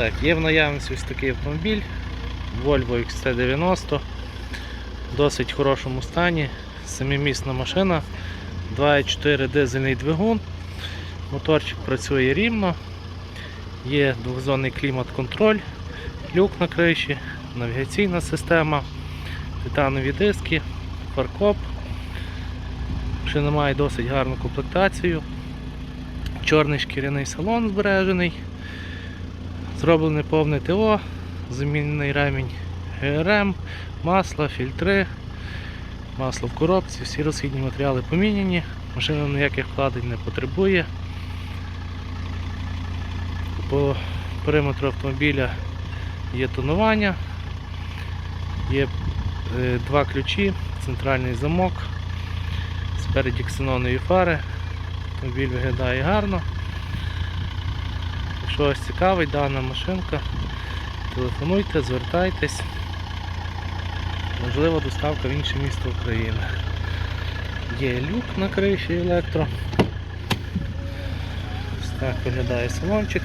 Так, є в наявності ось такий автомобіль Volvo XC90 в досить хорошому стані. Семимісна машина, 2,4 дизельний двигун. Моторчик працює рівно. Є двохзонний клімат-контроль, люк на криші, навігаційна система, титанові диски, фаркоп. Машина має досить гарну комплектацію. Чорний шкіряний салон збережений. Зроблене повне ТО, замінений ремінь ГРМ, масло, фільтри, масло в коробці, всі розхідні матеріали поміняні, машина ніяких вкладень не потребує. По периметру автомобіля є тонування, є е, два ключі, центральний замок, спереді ксенонові фари. Автомобіль виглядає гарно. Якщо вас цікавить дана машинка, телефонуйте, звертайтесь. Можливо, доставка в інше місто України. Є люк на криші електро. Ось так виглядає салончик.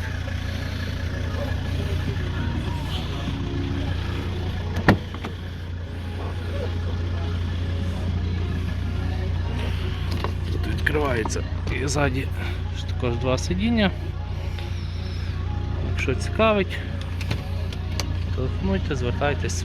Тут відкривається і ззаді також два сидіння. Якщо цікавить, телефонуйте, звертайтесь.